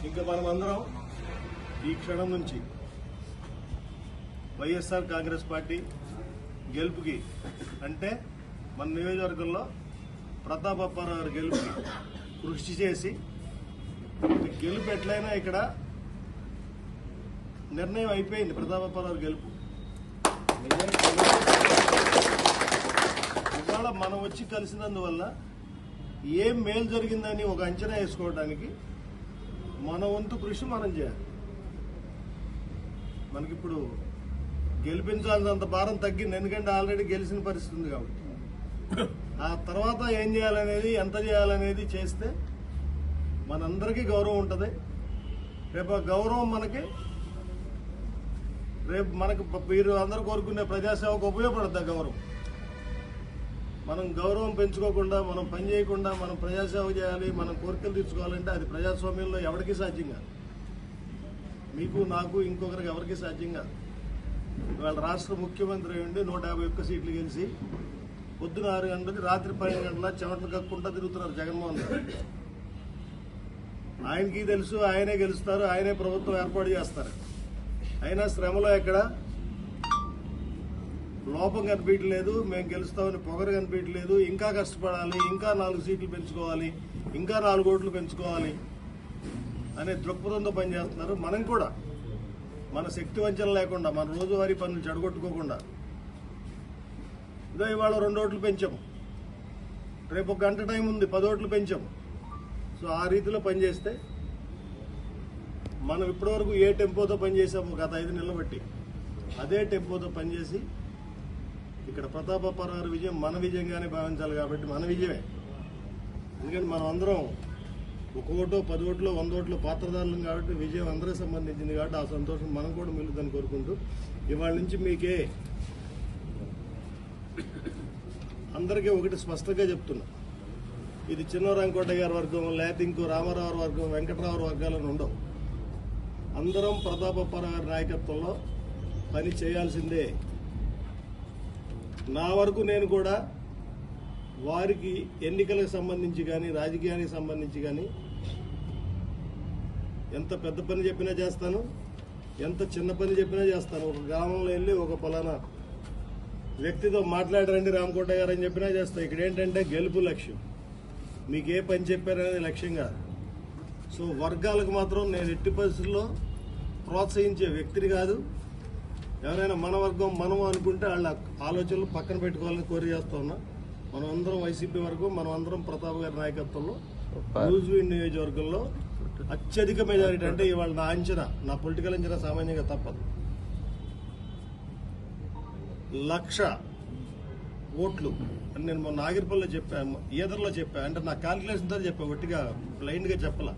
ఇంకా మనం అందరం ఈ క్షణం నుంచి వైఎస్ఆర్ కాంగ్రెస్ పార్టీ గెలుపుకి అంటే మన నియోజకవర్గంలో ప్రతాప్ అప్పారావు గెలుపుకి కృషి చేసి గెలుపు ఎట్లయినా ఇక్కడ నిర్ణయం అయిపోయింది ప్రతాప్ అప్పారావు గెలుపు. ఇవాళ మనం వచ్చి కలిసినందువల్ల ఏం మేలు జరిగిందని ఒక అంచనా వేసుకోవడానికి మన వంతు కృషి మనం చేయాలి. మనకిప్పుడు గెలిపించాల్సినంత భారం తగ్గింది. ఎందుకంటే ఆల్రెడీ గెలిచిన పరిస్థితి ఉంది కాబట్టి. ఆ తర్వాత ఏం చేయాలనేది ఎంత చేయాలనేది చేస్తే మనందరికీ గౌరవం ఉంటుంది. రేపు గౌరవం మనకి రేపు మనకు మీరు అందరూ కోరుకునే ప్రజాసేవకు ఉపయోగపడుతుంది గౌరవం? మనం గౌరవం పెంచుకోకుండా మనం పని చేయకుండా మనం ప్రజాసేవ చేయాలి మనం కోరికలు తీర్చుకోవాలంటే అది ప్రజాస్వామ్యంలో ఎవరికి సాధ్యం కాదు. మీకు నాకు ఇంకొకరికి ఎవరికి సాధ్యం కాదు. ఇవాళ రాష్ట్ర ముఖ్యమంత్రి ఉండి నూట యాభై ఒక్క సీట్లు గెలిచి పొద్దున ఆరు గంటలకి రాత్రి పన్నెండు గంటల చెమటలు కక్కుంటా తిరుగుతున్నారు జగన్మోహన్ రెడ్డి. ఆయనకి తెలుసు ఆయనే గెలుస్తారు ఆయనే ప్రభుత్వం ఏర్పాటు చేస్తారు. అయినా శ్రమలో ఎక్కడ? లోపం కనిపించలేదు మేము గెలుస్తామని పొగరు కనిపించలేదు ఇంకా కష్టపడాలి ఇంకా నాలుగు సీట్లు పెంచుకోవాలి ఇంకా నాలుగు ఓట్లు పెంచుకోవాలి అనే దృక్పథంతో పనిచేస్తున్నారు మనం కూడా. మన శక్తి వంచన లేకుండా మన రోజువారీ పనులు చెడగొట్టుకోకుండా. ఇదో ఇవాళ రెండు ఓట్లు పెంచాము రేపు ఒక గంట టైం ఉంది పది ఓట్లు పెంచాము సో ఆ రీతిలో పనిచేస్తే మనం ఇప్పటివరకు ఏ టెంపోతో పనిచేసాము గత ఐదు నెలలు బట్టి అదే టెంపోతో పనిచేసి ఇక్కడ ప్రతాప గారి విజయం మన విజయంగానే భావించాలి కాబట్టి మన విజయమే. ఎందుకంటే మనం అందరం ఒక ఓటో పది ఓట్లో వంద ఓట్లో పాత్రదారులం కాబట్టి విజయం అందరికి సంబంధించింది కాబట్టి ఆ సంతోషం మనం కూడా మిగులుదని కోరుకుంటూ ఇవాళ నుంచి మీకే అందరికీ ఒకటి స్పష్టంగా చెప్తున్నా. ఇది చిన్నరాంకోట గారి వర్గం లేకపోతే ఇంకో రామారావు వర్గం వెంకటరావు వర్గాలను ఉండవు. అందరం ప్రతాప గారి నాయకత్వంలో పని చేయాల్సిందే నా వరకు నేను కూడా వారికి ఎన్నికలకు సంబంధించి కానీ రాజకీయానికి సంబంధించి కానీ ఎంత పెద్ద పని చెప్పినా చేస్తాను ఎంత చిన్న పని చెప్పినా చేస్తాను. ఒక గ్రామంలో వెళ్ళి ఒక పలానా వ్యక్తితో మాట్లాడరండి రామకోట గారు అని చెప్పినా చేస్తాను ఇక్కడ ఏంటంటే గెలుపు లక్ష్యం. మీకు ఏ పని చెప్పారనేది లక్ష్యం కాదు. సో వర్గాలకు మాత్రం నేను ఎట్టి పరిస్థితుల్లో ప్రోత్సహించే వ్యక్తిని కాదు. ఎవరైనా మన వర్గం మనం అనుకుంటే వాళ్ళ ఆలోచనలు పక్కన పెట్టుకోవాలని కోరి చేస్తా ఉన్నా. మనం అందరం వైసీపీ వర్గం మనం అందరం ప్రతాప్ గారి నాయకత్వంలో న్యూజివీడ్ నియోజకవర్గంలో అత్యధిక మెజారిటీ అంటే ఇవాళ నా అంచనా నా పొలిటికల్ అంచనా సామాన్యంగా తప్పదు. లక్ష ఓట్లు. అని నేను మొన్న నాగిరిపల్లిలో చెప్పాను ఈదర్లో చెప్పా అంటే నా క్యాల్కులేషన్తో చెప్పా ఒట్టిగా బ్లైండ్గా చెప్పలా.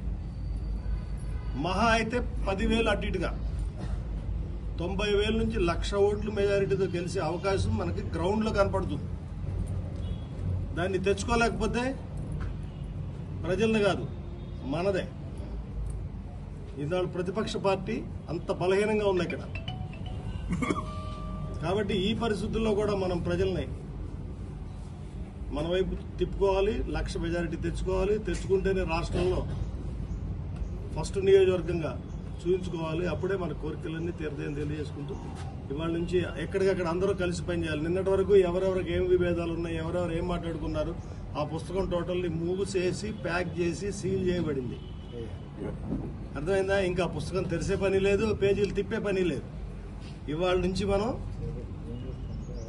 మహా అయితే పదివేలు అటు ఇటుగా. తొంభై వేల నుంచి లక్ష ఓట్లు మెజారిటీతో గెలిచే అవకాశం మనకి గ్రౌండ్లో కనపడుతుంది. దాన్ని తెచ్చుకోలేకపోతే ప్రజల్ని కాదు మనదే. ఇవాళ ప్రతిపక్ష పార్టీ అంత బలహీనంగా ఉంది ఇక్కడ కాబట్టి ఈ పరిస్థితుల్లో కూడా మనం ప్రజల్ని మన వైపు తిప్పుకోవాలి లక్ష మెజారిటీ తెచ్చుకోవాలి. తెచ్చుకుంటేనే రాష్ట్రంలో ఫస్ట్ నియోజకవర్గంగా చూపించుకోవాలి. అప్పుడే మన కోరికలన్నీ తీరదని తెలియజేసుకుంటూ ఇవాళ నుంచి ఎక్కడికక్కడ అందరూ కలిసి పనిచేయాలి నిన్నటి వరకు ఎవరెవరికి ఏం విభేదాలు ఉన్నాయి ఎవరెవరు ఏం మాట్లాడుకున్నారు ఆ పుస్తకం టోటల్లీ మూవ్ చేసి ప్యాక్ చేసి సీల్ చేయబడింది. అర్థమైందా? ఇంకా పుస్తకం తెరిసే పని లేదు పేజీలు తిప్పే పని లేదు. ఇవాళ నుంచి మనం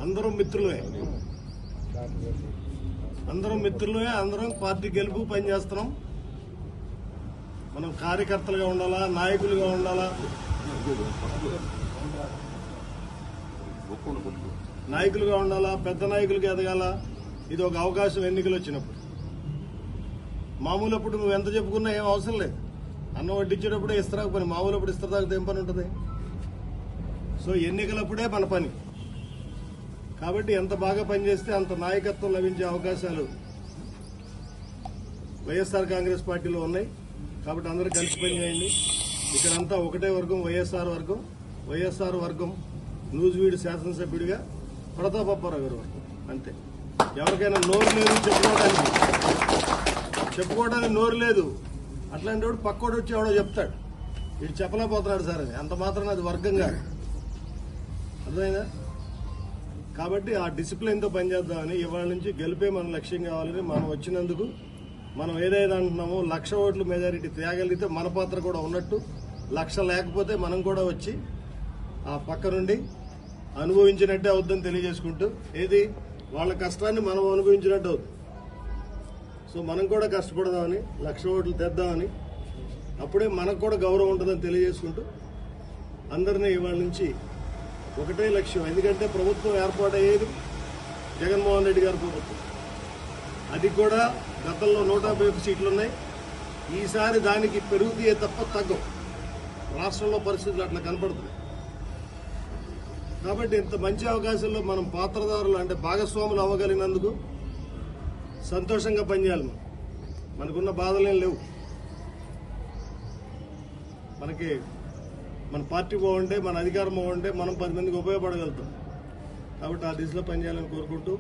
అందరం మిత్రులమే. అందరం మిత్రులమే అందరం పార్టీ గెలుపు పనిచేస్తున్నాం మనం కార్యకర్తలుగా ఉండాలా నాయకులుగా ఉండాలా? నాయకులుగా ఉండాలా పెద్ద నాయకులుగా ఎదగాల? ఇది ఒక అవకాశం ఎన్నికలు వచ్చినప్పుడు. మామూలప్పుడు నువ్వు ఎంత చెప్పుకున్నా ఏం అవసరం లేదు. అన్నం వడ్డించేటప్పుడే ఇస్తారా పని? మామూలప్పుడు ఇస్తారు దాకా ఏం పని ఉంటుంది? సో ఎన్నికలప్పుడే మన పని. కాబట్టి ఎంత బాగా పనిచేస్తే అంత నాయకత్వం లభించే అవకాశాలు వైఎస్ఆర్ కాంగ్రెస్ పార్టీలో ఉన్నాయి. కాబట్టి అందరూ కలిసి పనిచేయండి ఇక్కడంతా ఒకటే వర్గం వైఎస్ఆర్ వర్గం. వైఎస్ఆర్ వర్గం నూజివీడు శాసనసభ్యుడిగా ప్రతాపప్పారావు గారు వర్గం అంతే. ఎవరికైనా నోరు లేదు చెప్పుకోవడానికి చెప్పుకోవడానికి నోరు లేదు. అట్లాంటి వాడు పక్కోడు వచ్చి ఎవడో చెప్తాడు. వీడు చెప్పలేకపోతున్నాడు సార్ అని. అంత మాత్రం అది వర్గం కాదు. అర్థమైందా? కాబట్టి ఆ డిసిప్లిన్తో పనిచేద్దామని ఇవాళ నుంచి గెలిపే మన లక్ష్యం కావాలని మనం వచ్చినందుకు మనం ఏదైతే అంటున్నామో లక్ష ఓట్లు మెజారిటీ తేగలిగితే మన పాత్ర కూడా ఉన్నట్టు లక్ష లేకపోతే మనం కూడా వచ్చి ఆ పక్క నుండి అనుభవించినట్టే అవుద్దని తెలియజేసుకుంటూ ఏది వాళ్ళ కష్టాన్ని మనం అనుభవించినట్టు అవుతుంది సో మనం కూడా కష్టపడదామని లక్ష ఓట్లు తెద్దామని అప్పుడే మనకు కూడా గౌరవం ఉంటుందని తెలియజేసుకుంటూ అందరినీ ఇవాళ నుంచి ఒకటే లక్ష్యం. ఎందుకంటే ప్రభుత్వం ఏర్పాటయ్యేది జగన్మోహన్ రెడ్డి గారి ప్రభుత్వం. అది కూడా గతంలో నూట యాభై సీట్లు ఉన్నాయి. ఈసారి దానికి పెరుగుతాయే తప్ప తగ్గవు. రాష్ట్రంలో పరిస్థితులు అట్లా కనపడుతున్నాయి. కాబట్టి ఇంత మంచి అవకాశంలో మనం పాత్రదారులు అంటే భాగస్వాములు అవ్వగలిగినందుకు సంతోషంగా పనిచేయాలి మనం. మనకున్న బాధలేం లేవు. మనకి మన పార్టీ బాగుంటే మన అధికారం బాగుంటే మనం పది మందికి ఉపయోగపడగలుగుతాం. కాబట్టి ఆ దిశలో పనిచేయాలని కోరుకుంటూ